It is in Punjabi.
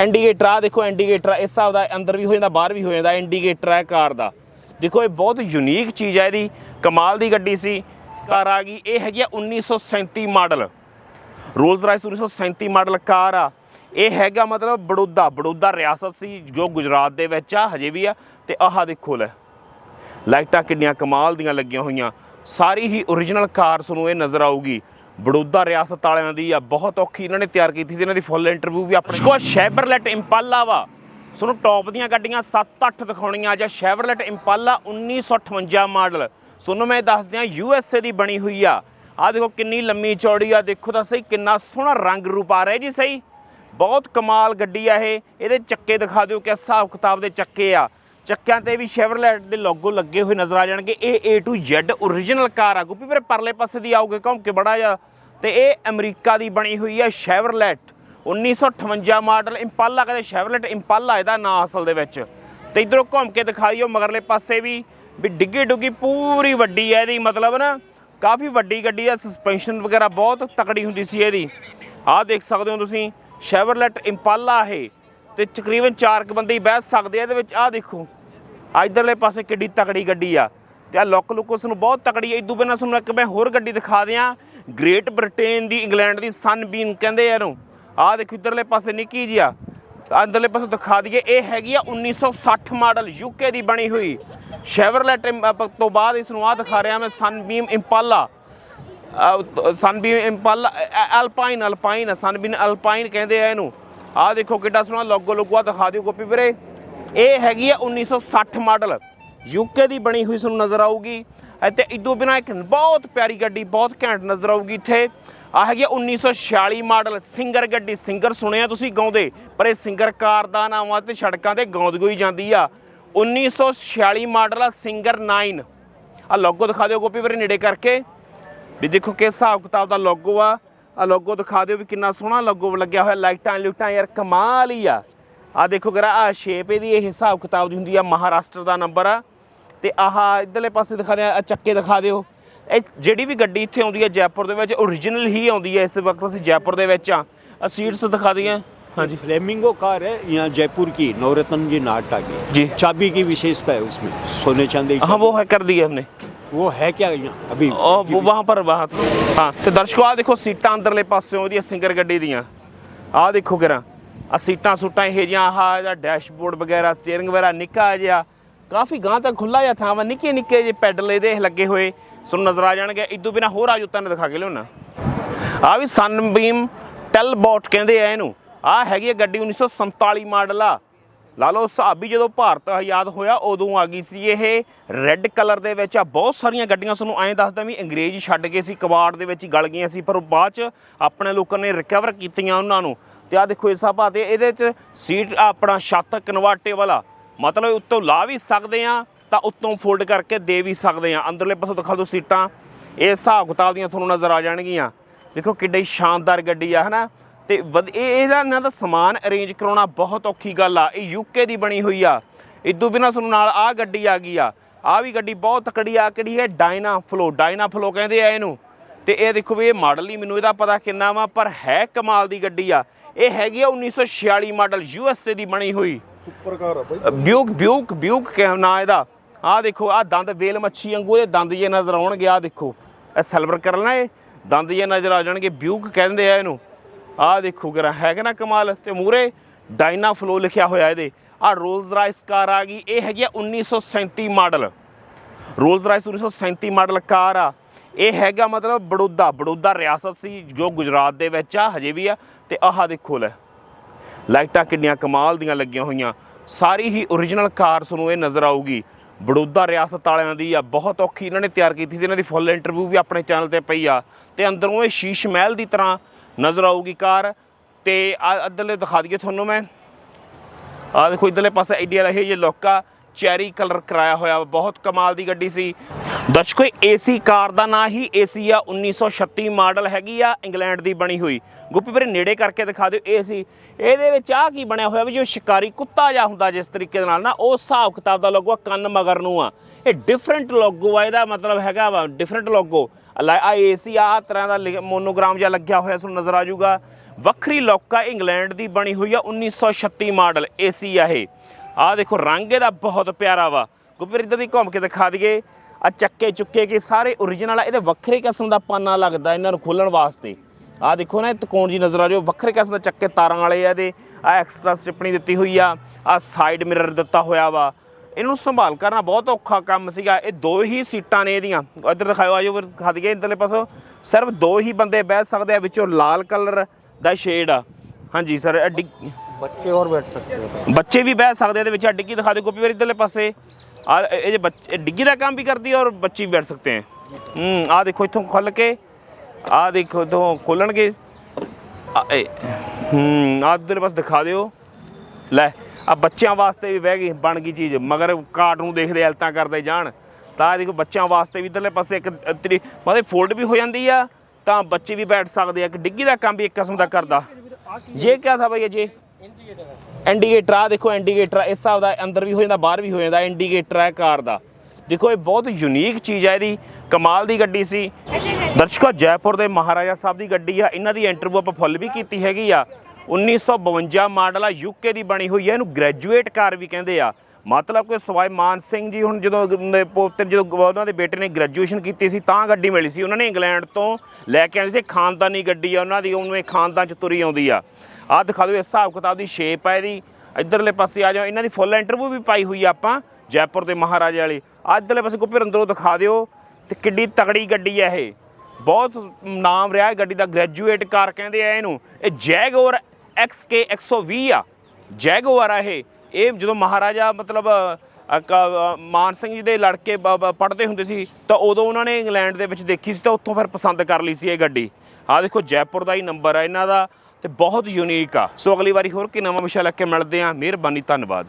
ਇੰਡੀਕੇਟਰ ਆ, ਦੇਖੋ ਇੰਡੀਕੇਟਰ ਇਸ ਹਿਸਾਬ ਦਾ ਅੰਦਰ ਵੀ ਹੋ ਜਾਂਦਾ, ਬਾਹਰ ਵੀ ਹੋ ਜਾਂਦਾ ਇੰਡੀਕੇਟਰ ਹੈ ਕਾਰ ਦਾ। ਦੇਖੋ, ਇਹ ਬਹੁਤ ਯੂਨੀਕ ਚੀਜ਼ ਹੈ ਇਹਦੀ, ਕਮਾਲ ਦੀ ਗੱਡੀ ਸੀ, ਕਾਰ ਆ ਗਈ, ਇਹ ਹੈਗੀ ਆ 1937 model. Rolls Royce 1937 model car ਆ। ਇਹ ਹੈਗਾ ਮਤਲਬ ਬੜੌਦਾ ਬੜੌਦਾ ਰਿਆਸਤ ਸੀ, ਜੋ ਗੁਜਰਾਤ ਦੇ ਵਿੱਚ ਆ, ਹਜੇ ਵੀ ਆ, ਤੇ ਆਹ ਦੇਖੋ ਲੈ। ਲਾਈਟਾਂ ਕਿੰਨੀਆਂ ਕਮਾਲ ਦੀਆਂ ਲੱਗੀਆਂ ਹੋਈਆਂ। ਸਾਰੀ ਹੀ origignal ਕਾਰ ਤੁਹਾਨੂੰ ਇਹ ਨਜ਼ਰ ਆਊਗੀ। ਬੜੌਦਾ ਰਿਆਸਤ ਵਾਲਿਆਂ ਦੀ ਆ, ਬਹੁਤ ਔਖੀ ਇਹਨਾਂ ਨੇ ਤਿਆਰ ਕੀਤੀ ਸੀ, ਇਹਨਾਂ ਦੀ ਫੁੱਲ ਇੰਟਰਵਿਊ ਵੀ ਆਪਣੇ ਕੋਲ ਸ਼ੈਵਰਲੈਟ ਇੰਪਾਲਾ ਵਾ। ਤੁਹਾਨੂੰ ਟੌਪ ਦੀਆਂ ਗੱਡੀਆਂ 7-8 ਦਿਖਾਉਣੀਆਂ, ਜਾਂ ਸ਼ੈਵਰਲੈਟ ਇੰਪਾਲਾ 1958 ਮਾਡਲ ਤੁਹਾਨੂੰ ਮੈਂ ਦੱਸ ਦਿਆਂ ਏ ਦੀ ਬਣੀ ਹੋਈ ਆ। ਆ ਦੇਖੋ ਕਿੰਨੀ ਲੰਮੀ ਚੌੜੀ ਆ, ਦੇਖੋ ਤਾਂ ਸਹੀ, ਕਿੰਨਾ ਸੋਹਣਾ ਰੰਗ ਰੂਪ ਆ ਰਿਹਾ ਜੀ, ਸਹੀ। ਬਹੁਤ ਕਮਾਲ ਗੱਡੀ ਆ ਇਹ। ਇਹਦੇ ਚੱਕੇ ਦਿਖਾ ਦਿਓ ਕਿ ਹਿਸਾਬ ਕਿਤਾਬ ਦੇ ਚੱਕੇ ਆ। ਚੱਕਿਆਂ ਤੇ ਵੀ ਸ਼ੈਵਰਲੈਟ ਦੇ ਲੋਗੋ ਲੱਗੇ ਹੋਏ ਨਜ਼ਰ ਆ ਜਾਣਗੇ। ਇਹ A to Z origignal ਕਾਰ ਆ। ਗੁੱਪੀ, ਫਿਰ ਪਰਲੇ ਪਾਸੇ ਦੀ ਆਉਗੇ ਘੁੰਮ ਕੇ ਬੜਾ ਜਿਹਾ ਤੇ ਇਹ ਅਮਰੀਕਾ ਦੀ ਬਣੀ ਹੋਈ ਹੈ ਸ਼ੈਵਰਲੈਟ। 1958 ਮਾਡਲ ਇੰਪਾਲਾ, ਕਹਿੰਦੇ ਸ਼ੈਵਰਲੈਟ ਇੰਪਾਲਾ ਇਹਦਾ ਨਾਂ ਅਸਲ ਦੇ ਵਿੱਚ। ਤੇ ਇਧਰੋਂ ਘੁੰਮ ਕੇ ਦਿਖਾ ਦਿਓ ਮਗਰਲੇ ਪਾਸੇ ਵੀ ਵੀ ਡਿੱਗੀ ਡੁੱਗੀ ਪੂਰੀ ਵੱਡੀ ਹੈ ਇਹਦੀ, ਮਤਲਬ ਨਾ ਕਾਫੀ ਵੱਡੀ ਗੱਡੀ ਆ ਸਸਪੈਂਸ਼ਨ ਵਗੈਰਾ ਬਹੁਤ ਤਕੜੀ ਹੁੰਦੀ ਸੀ ਇਹਦੀ। ਆਹ ਦੇਖ ਸਕਦੇ ਹੋ ਤੁਸੀਂ, ਸ਼ੈਵਰਲੈਟ ਇੰਪਾਲਾ ਇਹ, ਤੇ ਤਕਰੀਬਨ 4 ਕ ਬੰਦੇ ਹੀ ਬਹਿ ਸਕਦੇ ਆ ਇਹਦੇ ਵਿੱਚ। ਆਹ ਦੇਖੋ ਆ ਇਧਰਲੇ ਪਾਸੇ ਕਿੱਡੀ ਤਕੜੀ ਗੱਡੀ ਆ। ਤੇ ਆ ਲੁੱਕ ਲੁੱਕ ਉਸ ਨੂੰ ਬਹੁਤ ਤਕੜੀ ਹੈ। ਇਦੋਂ ਬਿਨਾਂ ਤੁਹਾਨੂੰ ਇੱਕ ਮੈਂ ਹੋਰ ਗੱਡੀ ਦਿਖਾ ਦਿਆਂ। ਗ੍ਰੇਟ ਬ੍ਰਿਟੇਨ ਦੀ ਇੰਗਲੈਂਡ ਦੀ ਸਨਬੀਨ ਕਹਿੰਦੇ ਆ ਇਹਨੂੰ। ਆਹ ਦੇਖੋ ਇਧਰਲੇ ਪਾਸੇ ਨਿੱਕੀ ਜੀ ਆ। ਅੰਦਰਲੇ ਪਾਸੇ ਦਿਖਾ ਦਈਏ, ਇਹ ਹੈਗੀ ਆ 1960 ਮਾਡਲ ਯੂਕੇ ਦੀ ਬਣੀ ਹੋਈ। ਸ਼ੈਵਰਲੈਟ ਤੋਂ ਬਾਅਦ ਇਸ ਨੂੰ ਆ ਦਿਖਾ ਰਿਹਾ ਮੈਂ Sunbeam Impala Sunbeam Impala Alpine Alpine Sunbeam Alpine ਕਹਿੰਦੇ ਆ ਇਹਨੂੰ। ਆਹ ਦੇਖੋ ਕਿੱਡਾ ਸੋਹਣਾ ਲੋਗੋ ਲੋਗੋ ਦਿਖਾ ਦਿਓ ਕਾਪੀ ਵੀਰੇ। ਇਹ ਹੈਗੀ ਆ 1960 ਮਾਡਲ। ਯੂਕੇ ਦੀ ਬਣੀ ਹੋਈ ਤੁਹਾਨੂੰ ਨਜ਼ਰ ਆਊਗੀ। ਅਤੇ ਇਦੋਂ ਬਿਨਾ ਇੱਕ ਬਹੁਤ ਪਿਆਰੀ ਗੱਡੀ, ਬਹੁਤ ਘੈਂਟ ਨਜ਼ਰ ਆਊਗੀ ਇੱਥੇ। ਆ ਹੈਗੀ ਆ 1946 ਮਾਡਲ, ਸਿੰਗਰ ਗੱਡੀ, ਸਿੰਗਰ ਸੁਣਿਆ ਤੁਸੀਂ ਗਾਉਂਦੇ, ਪਰ ਇਹ ਸਿੰਗਰ ਕਾਰ ਦਾ ਨਾਮ ਆ ਤੇ ਸੜਕਾਂ ਤੇ ਗਾਉਂਦੀ ਹੋਈ ਜਾਂਦੀ ਆ। 1946 ਮਾਡਲ ਆ ਸਿੰਗਰ 9 ਆ ਲੋਗੋ ਦਿਖਾ ਦਿਓ ਗੋਪੀ ਵੀਰੇ ਨੇੜੇ ਕਰਕੇ। ਵੀ ਦੇਖੋ ਕਿਸ ਹਿਸਾਬ ਕਿਤਾਬ ਦਾ ਲੋਗੋ ਆ। ਆ ਲੋਗੋ ਦਿਖਾ ਦਿਓ ਵੀ ਕਿੰਨਾ ਸੋਹਣਾ ਲੋਗੋ ਲੱਗਿਆ ਹੋਇਆ, ਲਾਈਟਾਂ ਲੁਟਾਂ, ਯਾਰ ਕਮਾਲ ਹੀ ਆ। ਆ ਦੇਖੋ ਜਰਾ ਆ ਸ਼ੇਪ ਇਹਦੀ ਇਹ ਹਿਸਾਬ ਕਿਤਾਬ ਦੀ ਹੁੰਦੀ ਆ ਮਹਾਰਾਸ਼ਟਰ ਦਾ ਨੰਬਰ ਆ ਤੇ ਆਹ ਇਧਰਲੇ ਪਾਸੇ ਦਿਖਾ ਦਿਆ ਆ ਚੱਕੇ ਦਿਖਾ ਦਿਓ ਇਹ ਜਿਹੜੀ ਵੀ ਗੱਡੀ ਇੱਥੇ ਆਉਂਦੀ ਹੈ ਜੈਪੁਰ ਦੇ ਵਿੱਚ ਓਰੀਜਨਲ ਹੀ ਆਉਂਦੀ ਹੈ ਇਸ ਵਕਤ ਅਸੀਂ ਜੈਪੁਰ ਦੇ ਵਿੱਚ ਆ ਆ ਸੀਟਸ ਦਿਖਾ ਦਈਆਂ हाँ जी फ्लेमिंगो कार है यहाँ जयपुर की नवरत्न जी नाट आ गई जी। चाबी की विशेषता है उसमें सोने चांदी की हाँ वो है कर दिया हमने चाबी। वो है क्या यहाँ अभी ਉਹ ਉਹ ਵਹਾਂ ਪਰ ਵਹਾਂ ਹਾਂ ਤੇ ਦਰਸ਼ਕੋ ਆ ਦੇਖੋ ਸੀਟਾਂ ਅੰਦਰਲੇ ਪਾਸਿਓਂ ਉਹਦੀਆਂ ਸਿੰਗਰ ਗੱਡੀ ਦੀਆਂ ਆਹ ਦੇਖੋ ਕਿਰਾ ਆ ਸੀਟਾਂ ਸੂਟਾਂ ਇਹ ਜਿਹੀਆਂ, ਆਹ ਇਹਦਾ ਡੈਸ਼ਬੋਰਡ ਵਗੈਰਾ ਸਟੀਅਰਿੰਗ ਵਗੈਰਾ ਨਿੱਕਾ ਜਿਹਾ। ਕਾਫੀ ਗਾਂ ਤੱਕ ਖੁੱਲਾ ਜਿਹਾ ਥਾਂ ਵਾ, ਨਿੱਕੇ ਨਿੱਕੇ ਜੇ ਪੈਡਲ ਇਹਦੇ ਲੱਗੇ ਹੋਏ। ਤੁਹਾਨੂੰ ਨਜ਼ਰ ਆ ਜਾਣਗੇ ਇਦੋਂ ਬਿਨਾ ਹੋਰ ਆਜੋ ਤੁਹਾਨੂੰ ਦਿਖਾ ਕੇ ਲਿਆਉਣਾ। ਆ ਵੀ ਸਨਬੀਮ ਟੈਲਬੋਟ ਕਹਿੰਦੇ ਆ ਇਹਨੂੰ। ਆ ਹੈਗੀ ਆ ਗੱਡੀ 1947 ਮਾਡਲ ਆ। ਲਾ ਲਓ, ਹਿਸਾਬ ਵੀ ਜਦੋਂ ਭਾਰਤ ਆਜ਼ਾਦ ਹੋਇਆ, ਉਦੋਂ ਆ ਗਈ ਸੀ ਇਹ ਰੈੱਡ ਕਲਰ ਦੇ ਵਿੱਚ। ਆ ਬਹੁਤ ਸਾਰੀਆਂ ਗੱਡੀਆਂ ਤੁਹਾਨੂੰ ਐਂ ਦੱਸਦਾ ਵੀ ਅੰਗਰੇਜ਼ ਛੱਡ ਗਏ ਸੀ, ਕਬਾੜ ਦੇ ਵਿੱਚ ਗਲ ਗਈਆਂ ਸੀ, ਪਰ ਉਹ ਬਾਅਦ ਚ ਆਪਣੇ ਲੋਕਾਂ ਨੇ ਰਿਕਵਰ ਕੀਤੀਆਂ ਉਹਨਾਂ ਨੂੰ। ਤੇ ਆ ਦੇਖੋ ਇਸ ਹਿਸਾਬ ਤੇ ਇਹਦੇ ਚ ਸੀਟ ਆਪਣਾ ਛੱਤ ਕਨਵਰਟੇਬਲ ਆ। ਮਤਲਬ ਉੱਤੋਂ ਲਾ ਵੀ ਸਕਦੇ ਆ, ਤਾਂ ਉੱਤੋਂ ਫੋਲਡ ਕਰਕੇ ਦੇ ਵੀ ਸਕਦੇ ਆ। ਅੰਦਰਲੇ ਪਾਸੋਂ ਦਿਖਾ ਦਿਓ ਸੀਟਾਂ। ਇਹ ਹਿਸਾਬ ਕਿਤਾਬ ਦੀਆਂ ਤੁਹਾਨੂੰ ਨਜ਼ਰ ਆ ਜਾਣਗੀਆਂ। ਦੇਖੋ ਕਿੱਡੀ ਸ਼ਾਨਦਾਰ ਗੱਡੀ ਆ, ਹਨਾ? ਤੇ ਵਧ- ਇਹ ਇਹਦਾ ਇਹਨਾਂ ਦਾ ਸਮਾਨ ਅਰੇਂਜ ਕਰਾਉਣਾ ਬਹੁਤ ਔਖੀ ਗੱਲ ਆ। ਇਹ ਯੂਕੇ ਦੀ ਬਣੀ ਹੋਈ ਆ। ਇਦੋਂ ਬਿਨਾ ਤੁਹਾਨੂੰ ਨਾਲ ਆ ਗੱਡੀ ਆ ਗਈ ਆ। ਆ ਵੀ ਗੱਡੀ ਬਹੁਤ ਤਕੜੀ ਆ, ਕਿਹੜੀ ਹੈ? ਡਾਇਨਾ ਫਲੋ ਡਾਇਨਾ ਫਲੋ ਕਹਿੰਦੇ ਆ ਇਹਨੂੰ। ਤੇ ਇਹ ਦੇਖੋ ਵੀ ਇਹ ਮਾਡਲ ਨਹੀਂ ਮੈਨੂੰ ਇਹਦਾ ਪਤਾ ਕਿੰਨਾ ਵਾ, ਪਰ ਹੈ ਕਮਾਲ ਦੀ ਗੱਡੀ ਆ। ਇਹ ਹੈਗੀ ਆ 1946 ਮਾਡਲ ਯੂਐਸਏ ਦੀ ਬਣੀ ਹੋਈ। ਸੁਪਰ ਕਾਰ ਆ ਬਾਈ। ਬਿਊਕ ਬਿਊਕ ਬਿਊਕ ਕਿ ਨਾਂ ਇਹਦਾ। ਆਹ ਦੇਖੋ ਆਹ ਦੰਦ ਵੇਲ ਮੱਛੀ ਵਾਂਗੂ ਇਹ ਦੰਦ ਜੇ ਨਜ਼ਰ ਆਉਣਗੇ ਆਹ ਦੇਖੋ। ਇਹ ਸਿਲਵਰ ਕਰਨਾ ਇਹ। ਦੰਦ ਜੇ ਨਜ਼ਰ ਆ ਜਾਣਗੇ ਬਿਊਕ ਕਹਿੰਦੇ ਆ ਇਹਨੂੰ। ਆਹ ਦੇਖੋ ਕਿਰਾ ਹੈਗਾ ਨਾ ਕਮਾਲ? ਤੇ ਮੂਰੇ ਡਾਇਨਾ ਫਲੋ ਲਿਖਿਆ ਹੋਇਆ ਇਹਦੇ। ਆਹ ਰੋਲਸ ਰਾਇਸ ਕਾਰ ਆ ਗਈ। ਇਹ ਹੈਗੀ ਆ 1937 model. Rolls Royce 1937 model car ਆ। ਇਹ ਹੈਗਾ ਮਤਲਬ ਬੜੌਦਾ ਬੜੌਦਾ ਰਿਆਸਤ ਸੀ ਜੋ ਗੁਜਰਾਤ ਦੇ ਵਿੱਚ ਆ, ਹਜੇ ਵੀ ਆ, ਤੇ ਆਹ ਦੇਖੋ ਲੈ। ਲਾਈਟਾਂ ਕਿੰਨੀਆਂ ਕਮਾਲ ਦੀਆਂ ਲੱਗੀਆਂ ਹੋਈਆਂ। ਸਾਰੀ ਹੀ origignal ਕਾਰ ਤੁਹਾਨੂੰ ਇਹ ਨਜ਼ਰ ਆਊਗੀ। ਬੜੌਦਾ ਰਿਆਸਤ ਵਾਲਿਆਂ ਦੀ ਆ, ਬਹੁਤ ਔਖੀ ਇਹਨਾਂ ਨੇ ਤਿਆਰ ਕੀਤੀ ਸੀ, ਇਹਨਾਂ ਦੀ ਫੁੱਲ ਇੰਟਰਵਿਊ ਵੀ ਆਪਣੇ ਚੈਨਲ ਤੇ ਪਈ ਆ। ਤੇ ਅੰਦਰੋਂ ਇਹ ਸ਼ੀਸ਼ ਮਹਿਲ ਦੀ ਤਰ੍ਹਾਂ ਨਜ਼ਰ ਆਊਗੀ ਕਾਰ। ਤੇ ਆ ਅੱਧਰਲੇ ਦਿਖਾ ਦਈਏ ਤੁਹਾਨੂੰ ਮੈਂ। ਆ ਦੇਖੋ ਇਧਰਲੇ ਪਾਸੇ ਆਈਡੀਆ ਇਹ ਜੇ ਲੋਕਾ ਚੈਰੀ ਕਲਰ ਕਰਾਇਆ ਹੋਇਆ ਵਾ, ਬਹੁਤ ਕਮਾਲ ਦੀ ਗੱਡੀ ਸੀ। ਦਰਸ਼ਕੋ ਏਸੀ ਕਾਰ ਦਾ ਨਾਂ ਹੀ ਏਸੀ ਆ 1936 ਮਾਡਲ ਹੈਗੀ ਆ ਇੰਗਲੈਂਡ ਦੀ ਬਣੀ ਹੋਈ। ਗੁੱਪੀ ਵੀਰੇ ਨੇੜੇ ਕਰਕੇ ਦਿਖਾ ਦਿਓ ਏਸੀ ਇਹਦੇ ਵਿੱਚ ਆ ਕੀ ਬਣਿਆ ਹੋਇਆ ਵੀ ਜੋ ਸ਼ਿਕਾਰੀ ਕੁੱਤਾ ਜਾਂ ਹੁੰਦਾ ਜਿਸ ਤਰੀਕੇ ਦੇ ਨਾਲ ਨਾ ਉਹ ਹਿਸਾਬ ਕਿਤਾਬ ਦਾ ਲੋਗੋ ਆ, ਕੰਨ ਮਗਰ ਨੂੰ ਆ। ਇਹ ਡਿਫਰੈਂਟ ਲੋਗੋ ਆ ਇਹਦਾ ਮਤਲਬ ਹੈਗਾ ਵਾ ਡਿਫਰੈਂਟ ਲੋਗੋ ਆ ਏਸੀ ਆ ਤਰ੍ਹਾਂ ਦਾ ਮੋਨੋਗ੍ਰਾਮ ਜਿਹਾ ਲੱਗਿਆ ਹੋਇਆ ਤੁਹਾਨੂੰ ਨਜ਼ਰ ਆ ਜਾਊਗਾ। ਵੱਖਰੀ ਲੋਕਾ ਇੰਗਲੈਂਡ ਦੀ ਬਣੀ ਹੋਈ ਆ 1936 ਮਾਡਲ ਏਸੀ ਆ ਇਹ। ਆਹ ਦੇਖੋ, ਰੰਗ ਇਹਦਾ ਬਹੁਤ ਪਿਆਰਾ ਵਾ। ਗੁੱਪਰ ਇੱਧਰ ਦੀ ਘੁੰਮ ਕੇ ਦਿਖਾ ਦਈਏ। ਆ ਚੱਕੇ ਚੁੱਕੇ ਕੇ ਸਾਰੇ origignal ਆ, ਇਹਦੇ ਵੱਖਰੇ ਕਿਸਮ ਦਾ ਪਾਨਾ ਲੱਗਦਾ ਇਹਨਾਂ ਨੂੰ ਖੋਲਣ ਵਾਸਤੇ। ਆ ਦੇਖੋ ਨਾ, ਇਹ ਤਕੋਣ ਜੀ ਨਜ਼ਰ ਆ ਰਿਹਾ ਵੱਖਰੇ ਕਿਸਮ ਦਾ ਚੱਕੇ ਤਾਰਾਂ ਵਾਲੇ ਆ ਇਹਦੇ। ਆ ਐਕਸਟਰਾ ਸਟਿਪਣੀ ਦਿੱਤੀ ਹੋਈ ਆ ਆ ਸਾਈਡ ਮਿਰਰ ਦਿੱਤਾ ਹੋਇਆ ਵਾ। ਇਹਨੂੰ ਸੰਭਾਲ ਕਰਨਾ ਬਹੁਤ ਔਖਾ ਕੰਮ ਸੀਗਾ, ਇਹ ਦੋ ਹੀ ਸੀਟਾਂ ਨੇ ਇਹਦੀਆਂ। ਇੱਧਰ ਦਿਖਾਓ ਆਜੋ ਫਿਰ ਦਿਖਾ ਦਈਏ ਇੱਧਰਲੇ ਪਾਸੋਂ। ਸਿਰਫ ਦੋ ਹੀ ਬੰਦੇ ਬਹਿ ਸਕਦੇ ਆ, ਵਿੱਚੋਂ ਲਾਲ ਕਲਰ ਦਾ ਸ਼ੇਡ ਆ। ਹਾਂਜੀ ਸਰ ਬੱਚੇ ਹੋਰ ਬੈਠ ਸਕਦੇ ਬੱਚੇ ਵੀ ਬਹਿ ਸਕਦੇ ਇਹਦੇ ਵਿੱਚ ਆ ਡਿੱਗੀ ਦਿਖਾ ਦਿਓ ਗੋਪੀ ਵੀਰ ਇਧਰਲੇ ਪਾਸੇ। ਆ ਇਹ ਜੇ ਬੱਚੇ ਡਿੱਗੀ ਦਾ ਕੰਮ ਵੀ ਕਰਦੀ ਔਰ ਬੱਚੇ ਵੀ ਬੈਠ ਸਕਤੇ ਹੈ ਹੂੰ ਆ ਦੇਖੋ ਇੱਥੋਂ ਖੁੱਲ ਕੇ ਆ ਦੇਖੋ ਤੋਂ ਖੋਲਣਗੇ। ਹੂੰ ਆ ਇਧਰ ਬਸ ਦਿਖਾ ਦਿਓ। ਲੈ ਆ ਬੱਚਿਆਂ ਵਾਸਤੇ ਵੀ ਬਹਿ ਗਈ ਬਣ ਗਈ ਚੀਜ਼ ਮਗਰ ਕਾਰਟ ਨੂੰ ਦੇਖਦੇ ਹਲਤਾਂ ਕਰਦੇ ਜਾਣ। ਤਾਂ ਦੇਖੋ ਬੱਚਿਆਂ ਵਾਸਤੇ ਵੀ ਇਧਰਲੇ ਪਾਸੇ ਇੱਕ ਤੇਰੀ ਮਤਲਬ ਫੋਲਡ ਵੀ ਹੋ ਜਾਂਦੀ ਆ ਤਾਂ ਬੱਚੇ ਵੀ ਬੈਠ ਸਕਦੇ ਆ। ਕਿ ਡਿੱਗੀ ਦਾ ਕੰਮ ਵੀ ਇੱਕ ਕਿਸਮ ਦਾ ਕਰਦਾ। ਜੇ ਕਿਆ ਥਾ ਭਈਆ ਜੀ ਇੰਡੀਕੇਟਰ ਆ, ਦੇਖੋ ਇੰਡੀਕੇਟਰ ਇਸ ਹਿਸਾਬ ਦਾ ਅੰਦਰ ਵੀ ਹੋ ਜਾਂਦਾ, ਬਾਹਰ ਵੀ ਹੋ ਜਾਂਦਾ ਇੰਡੀਕੇਟਰ ਹੈ ਕਾਰ ਦਾ। ਦੇਖੋ ਇਹ ਬਹੁਤ ਯੂਨੀਕ ਚੀਜ਼ ਹੈ ਇਹਦੀ, ਕਮਾਲ ਦੀ ਗੱਡੀ ਸੀ। ਦਰਸ਼ਕੋ, ਜੈਪੁਰ ਦੇ ਮਹਾਰਾਜਾ ਸਾਹਿਬ ਦੀ ਗੱਡੀ ਆ, ਇਹਨਾਂ ਦੀ ਇੰਟਰਵਿਊ ਆਪਾਂ ਫੁੱਲ ਵੀ ਕੀਤੀ ਹੈਗੀ ਆ। 1952 ਮਾਡਲ ਆ ਯੂਕੇ ਦੀ ਬਣੀ ਹੋਈ ਹੈ ਇਹਨੂੰ ਗ੍ਰੈਜੂਏਟ ਕਾਰ ਵੀ ਕਹਿੰਦੇ ਆ। ਮਤਲਬ ਕਿ ਸਵਾਈ ਮਾਨ ਸਿੰਘ ਜੀ ਹੁਣ ਜਦੋਂ ਪੋਤੇ, ਜਦੋਂ ਉਹਨਾਂ ਦੇ ਬੇਟੇ ਨੇ ਗ੍ਰੈਜੂਏਸ਼ਨ ਕੀਤੀ ਸੀ, ਤਾਂ ਗੱਡੀ ਮਿਲੀ ਸੀ। ਉਹਨਾਂ ਨੇ ਇੰਗਲੈਂਡ ਤੋਂ ਲੈ ਕੇ ਆਂਦੀ ਸੀ, ਖਾਨਦਾਨੀ ਗੱਡੀ ਆ, ਉਹਨਾਂ ਦੀ ਉਵੇਂ ਖਾਨਦਾਨ ਚ ਤੁਰੀ ਆਉਂਦੀ ਆ। ਆਹ ਦਿਖਾ ਦਿਓ, ਇਸ ਹਿਸਾਬ ਕਿਤਾਬ ਦੀ ਸ਼ੇਪ ਹੈ ਇਹਦੀ। ਇਧਰਲੇ ਪਾਸੇ ਆ ਜਾਓ, ਇਹਨਾਂ ਦੀ ਫੁੱਲ ਇੰਟਰਵਿਊ ਵੀ ਪਾਈ ਹੋਈ ਆ ਆਪਾਂ, ਜੈਪੁਰ ਦੇ ਮਹਾਰਾਜੇ ਵਾਲੀ। ਆਹ ਇੱਧਰਲੇ ਪਾਸੇ ਗੁੱਪੇ ਅੰਦਰੋਂ ਦਿਖਾ ਦਿਓ, ਤੇ ਕਿੱਡੀ ਤਗੜੀ ਗੱਡੀ ਹੈ ਇਹ। ਬਹੁਤ ਨਾਮ ਰਿਹਾ ਗੱਡੀ ਦਾ ਗ੍ਰੈਜੂਏਟ ਕਾਰ ਕਹਿੰਦੇ ਆ ਇਹਨੂੰ। ਇਹ ਜੈਗੋਰ XK 120 ਆ। ਜੈਗੋਰ ਆ ਇਹ। ਇਹ ਜਦੋਂ ਮਹਾਰਾਜਾ, ਮਤਲਬ ਮਾਨ ਸਿੰਘ ਜੀ ਦੇ ਲੜਕੇ ਪੜ੍ਹਦੇ ਹੁੰਦੇ ਸੀ, ਤਾਂ ਉਦੋਂ ਉਹਨਾਂ ਨੇ ਇੰਗਲੈਂਡ ਦੇ ਵਿੱਚ ਦੇਖੀ ਸੀ, ਤਾਂ ਉੱਥੋਂ ਫਿਰ ਪਸੰਦ ਕਰ ਲਈ ਸੀ ਇਹ ਗੱਡੀ। ਆਹ ਦੇਖੋ, ਜੈਪੁਰ ਦਾ ਹੀ ਨੰਬਰ ਆ ਇਹਨਾਂ ਦਾ। ਤੇ ਬਹੁਤ ਯੂਨੀਕ ਆ। ਸੋ ਅਗਲੀ ਵਾਰੀ ਹੋਰ ਕੀ ਨਵਾਂ ਵਿਸ਼ਾ ਲੈ ਕੇ ਮਿਲਦੇ ਆ ਮਿਹਰਬਾਨੀ, ਧੰਨਵਾਦ।